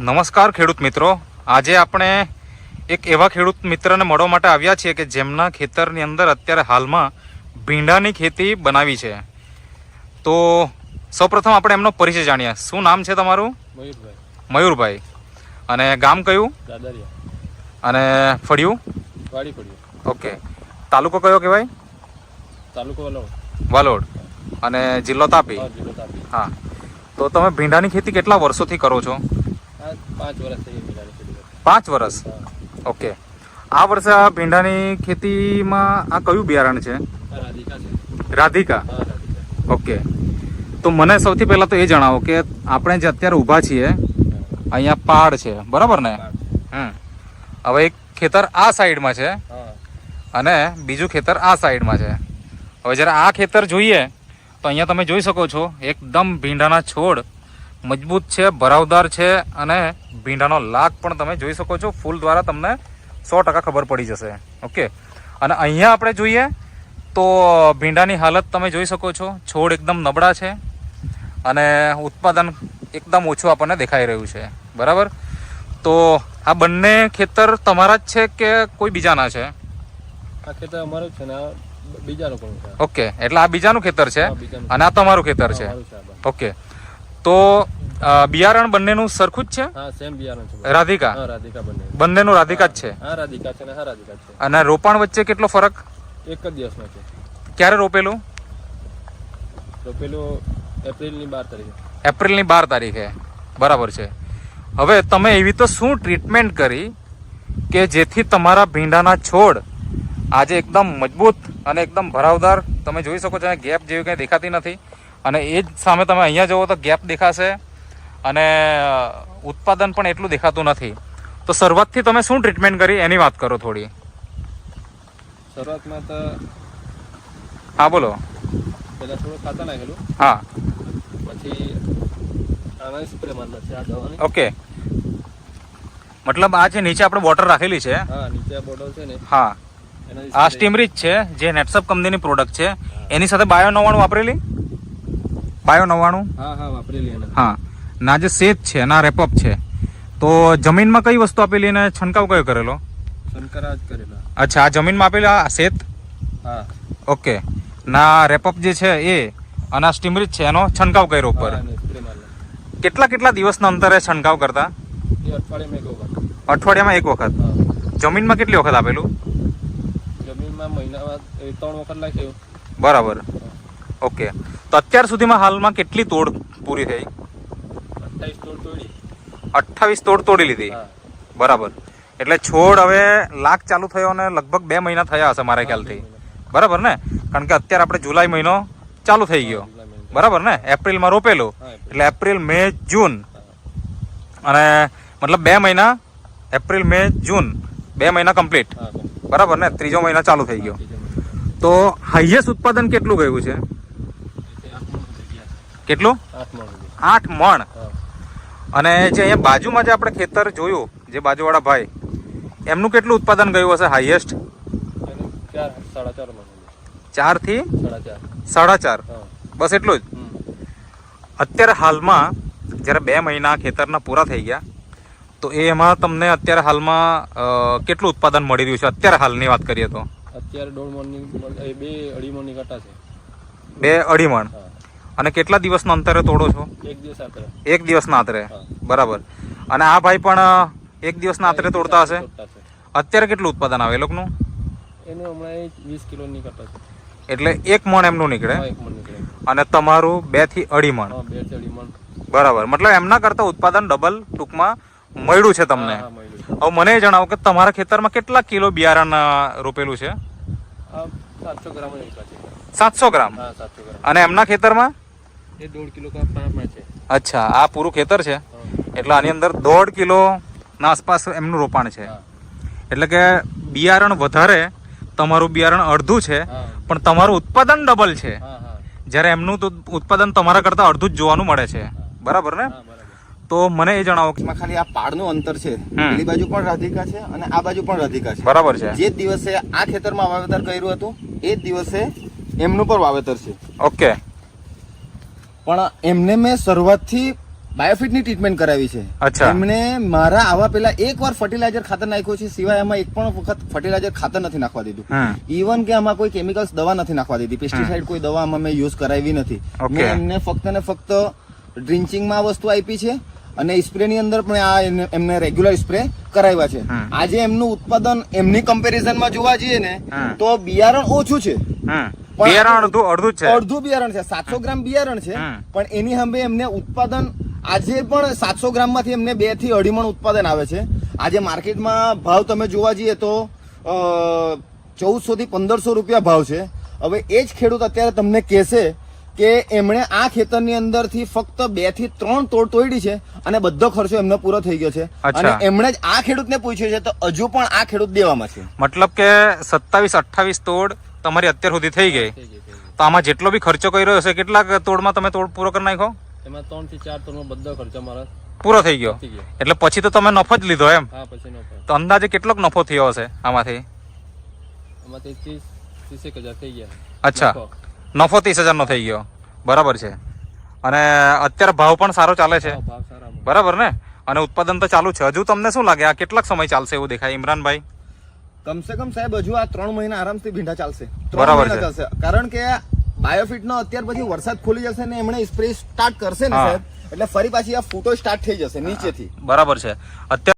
નમસ્કાર ખેડૂત મિત્રો. આજે આપણે એક એવા ખેડૂત મિત્રને મળવા માટે આવ્યા છીએ કે જેમના ખેતરની અંદર અત્યારે હાલમાં ભીંડાની ખેતી બનાવી છે. તો સૌપ્રથમ આપણે એમનો પરિચય જાણીએ. શું નામ છે તમારું? મયુરભાઈ. મયુરભાઈ. અને ગામ કયું? અને ફળિયું? ઓકે. તાલુકો કયો કહેવાય? તાલુકો વાલોડ. અને જિલ્લો તાપી. હા. તો તમે ભીંડાની ખેતી કેટલા વર્ષોથી કરો છો? પાંચ વર્ષ થઈ ગયા ખેતી પાંચ વર્ષ ઓકે. આ વર્ષે આ ભીંડાની ખેતીમાં આ કયું બિયારણ છે? રાધિકા ઓકે. તો મને સૌથી પહેલાં તો એ જણાવો કે આપણે જે અત્યારે ઊભા છીએ અહીંયા પાડ છે. બરાબર ને? હમ. હવે એક ખેતર આ સાઈડમાં છે અને બીજું ખેતર આ સાઈડમાં છે. હવે જ્યારે આ ખેતર જોઈએ તો અહીંયા તમે જોઈ શકો છો એકદમ ભીંડાના છોડ મજબૂત છે ભરાવદાર છે અને ભીંડાનો લાગ પણ તમે જોઈ શકો છો. ફૂલ દ્વારા તમને સો ટકા ખબર પડી જશે. ઓકે? અને અહીંયા આપણે જોઈએ તો ભીંડાની હાલત તમે જોઈ શકો છો. છોડ એકદમ નબળા છે અને ઉત્પાદન એકદમ ઓછું આપણને દેખાઈ રહ્યું છે. બરાબર? તો આ બંને ખેતર તમારા જ છે કે કોઈ બીજાના છે? આ ખેતર અમારું છે ને ઓકે એટલે આ બીજાનું ખેતર છે અને આ તમારું ખેતર છે. ઓકે. તો બિયારણ બંનેનું સરખું જ છે? હા સેમ બિયારણ છે. રાધિકા? હા રાધિકા બંને. બંનેનું રાધિકા જ છે? હા રાધિકા છે ને હા રાધિકા છે. અને રોપાણ વચ્ચે કેટલો ફરક? એક જ દિવસનો છે. ક્યારે રોપેલું? રોપેલું એપ્રિલની બાર તારીખે. એપ્રિલની બાર તારીખે. બરાબર છે. હવે તમે એવી તો શું ટ્રીટમેન્ટ કરી કે જેથી તમારા ભીંડાના છોડ આજે એકદમ મજબૂત અને એકદમ ભરાવદાર તમે જોઈ શકો છો ગેપ જેવી કંઈ દેખાતી નથી. અને એ જ સામે તમે અહીંયા જુઓ તો ગેપ દેખાશે અને ઉત્પાદન પણ એટલું દેખાતું નથી. તો શરૂઆતથી તમે શું ટ્રીટમેન્ટ કરી? એની વાત કરો થોડી. શરૂઆતમાં તો હા બોલો. પહેલાં થોડું ખાતર નાખેલું. હા. પછી આના સ્પ્રે મારતા છે આ દવાની. ઓકે. મતલબ આ જે નીચે આપણે બોટલ રાખેલી છે હા નીચે બોટલ છે ને હા. આ સ્ટીમરીજ છે જે નેટસપ કંપનીની પ્રોડક્ટ છે. એની સાથે બાયો નવાણું વાપરેલી? બાયો નવ્વાણું? હા હા વાપરેલી હા. ના જે સેત છે ના રેપઅપ છે તો જમીનમાં કઈ વસ્તુ આપેલી અને છંટકાવ કયો કરેલો? અચ્છા આ જમીનમાં આપેલા આ સેત? હા. ઓકે. ના રેપઅપ જે છે એ અને આ સ્ટીમરીજ છે એનો છંટકાવ કર્યો ઉપર. કેટલા કેટલા દિવસના અંતરે છંટકાવ કરતા? અઠવાડિયામાં એક વખત. અઠવાડિયામાં એક વખત. જમીનમાં કેટલી વખત આપેલું? જમીનમાં મહિનામાં ત્રણ વખત બરાબર. ઓકે. તો અત્યાર સુધીમાં હાલમાં કેટલી તોડ પૂરી થઈ? અઠ્ઠાવીસ તોડ તોડી. અઠ્ઠાવીસ તોડ તોડી લીધી. બરાબર. એટલે છોડ હવે લાખ ચાલુ થયો અને લગભગ બે મહિના થયા હશે મારા ખ્યાલથી. બરાબર ને? કારણ કે અત્યારે આપણે જુલાઈ મહિનો ચાલુ થઈ ગયો. બરાબર ને? એપ્રિલમાં રોપેલું. એટલે એપ્રિલ મે જૂન. અને મતલબ બે મહિના એપ્રિલ મે જૂન. બે મહિના કમ્પ્લીટ. બરાબર. બરાબર ને? ત્રીજો મહિના ચાલુ થઈ ગયો. તો હાઈએસ્ટ ઉત્પાદન કેટલું ગયું છે એટલે આઠ મણ સુધી ગયા. કેટલું? આઠ મણ અને જે અહીંયા બાજુમાં જે આપણે ખેતર જોયું જે બાજુવાળા ભાઈ એમનું કેટલું ઉત્પાદન ગયું હશે હાઈએસ્ટ? ચાર ચારથી? સાડા ચાર. બસ એટલું જ. અત્યારે હાલમાં જ્યારે બે મહિના ખેતરના પૂરા થઈ ગયા તો એ એમાં તમને અત્યારે હાલમાં કેટલું ઉત્પાદન મળી રહ્યું છે? અત્યારે હાલની વાત કરીએ તો. અત્યારે દોઢ મણની બે અઢી મણની કટા છે. બે અઢી મણ? અને કેટલા દિવસના અંતરે તોડો છો? એક દિવસ આતરે. એક દિવસના આતરે? બરાબર. અને આ ભાઈ પણ એક દિવસના અંતરે તોડતા હશે? અત્યારે કેટલું ઉત્પાદન આવે એ લોકોનું? એનું હમણાં વીસ કિલોની કટા છે. એટલે એક મણ એમનું નીકળે? અને તમારું બેથી અઢી મણ? બરાબર. મતલબ એમના કરતા ઉત્પાદન ડબલ ટૂંકમાં મળ્યું છે તમને. હવે મને એ જણાવો કે તમારા ખેતરમાં કેટલા કિલો બિયારણ રોપેલું છે? સાતસો ગ્રામ. અને એમના ખેતરમાં? એ દોઢ કિલો કા પાણા છે. અચ્છા આ પૂરું ખેતર છે? એટલે આની અંદર દોઢ કિલો ના આસપાસ એમનું રોપાણ છે. એટલે કે બિયારણ વધારે તમારું બિયારણ અડધું છે પણ તમારું ઉત્પાદન ડબલ છે. હા હા. જ્યારે એમનું તો ઉત્પાદન તમારા કરતાં અડધું જ જોવાનું મળે છે. બરાબર ને? તો મને એ જણાવો કે ખાલી આ પાડનું અંતર છે. પેલી બાજુ પણ રાધિકા છે અને આ બાજુ પણ રાધિકા છે. બરાબર છે. જે દિવસે આ ખેતરમાં વાવેતર કર્યું હતું એ જ દિવસે એમનું પણ વાવેતર છે. ઓકે. પણ એમને મેં શરૂઆતથી બાયોફિટની ટ્રીટમેન્ટ કરાવી છે. અચ્છા. એમને મારા આવા પેલા એક વાર ફર્ટિલાઇઝર ખાતર નાખ્યું છે સિવાય એમાં એક પણ વખત ફર્ટિલાઇઝર ખાતર નથી નાખવા દીધું. ઇવન કે આમાં કોઈ કેમિકલ્સ દવા નથી નાખવા દીધી. પેસ્ટિસાઇડ કોઈ દવા આમાં મેં યુઝ કરાવી નથી. મેં એમને ફક્ત ને ફક્ત ડ્રિન્ચિંગમાં આ વસ્તુ આપી છે અને સ્પ્રેની અંદર પણ આ એમને રેગ્યુલર સ્પ્રે કરાવ્યા છે. આજે એમનું ઉત્પાદન એમની કમ્પેરિઝનમાં જોવા જઈએ ને તો બિયારણ ઓછું છે. બિયારણ અડધું અડધું છે. અડધું બિયારણ છે. સાતસો ગ્રામ બિયારણ છે. પણ એની સામે એમને ઉત્પાદન આજે પણ સાતસો ગ્રામમાંથી એમને બેથી અઢી મણ ઉત્પાદન આવે છે. આજે માર્કેટમાં ભાવ તમે જોવા જઈએ તો ચૌદસો થી પંદરસો રૂપિયા ભાવ છે. હવે એ જ ખેડૂત અત્યારે તમને કહેશે કે એમણે આ ખેતરની અંદરથી ફક્ત બેથી ત્રણ તોડ તોડી છે અને બધો ખર્ચો એમનો પૂરો થઈ ગયો છે. અને એમણે જ આ ખેડૂતને પૂછ્યું છે તો હજુ પણ આ ખેડૂત દેવામાં છે. મતલબ કે સત્તાવીસ અઠ્ઠાવીસ તોડ તમારી અત્યાર સુધી થઈ ગઈ. તો આમાં જેટલો બી ખર્ચો કર્યો હશે કેટલાક તોડમાં તમે તોડ પૂરો કરી નાખો એમાં ત્રણથી ચાર તોડમાં બધો ખર્ચો મારા પૂરો થઈ ગયો. એટલે પછી તો તમે નફો જ લીધો એમ. નો તો અંદાજે કેટલોક નફો થયો હશે આમાંથી? હજાર અચ્છા. નફો. ત્રીસ ત્રીસ હજારનો થઈ ગયો. બરાબર છે. અને અત્યારે ભાવ પણ સારો ચાલે છે. બરાબર ને? અને ઉત્પાદન તો ચાલુ છે. હજુ તમને શું લાગે? આ કેટલાક સમય ચાલશે એવું દેખાય? ઇમરાનભાઈ? કમસે કમ સાહેબ હજુ આ ત્રણ મહિના આરામથી ભીંડા ચાલશે. ત્રણ બરાબર મહિના ચાલશે. કારણ કે બાયોફિટ નો અત્યાર પછી વરસાદ ખુલી જશે ને એમણે સ્પ્રે સ્ટાર્ટ કરશે ને સાહેબ એટલે ફરી પાછી આ ફૂટો સ્ટાર્ટ થઈ જશે નીચેથી. બરાબર છે. અત્યારે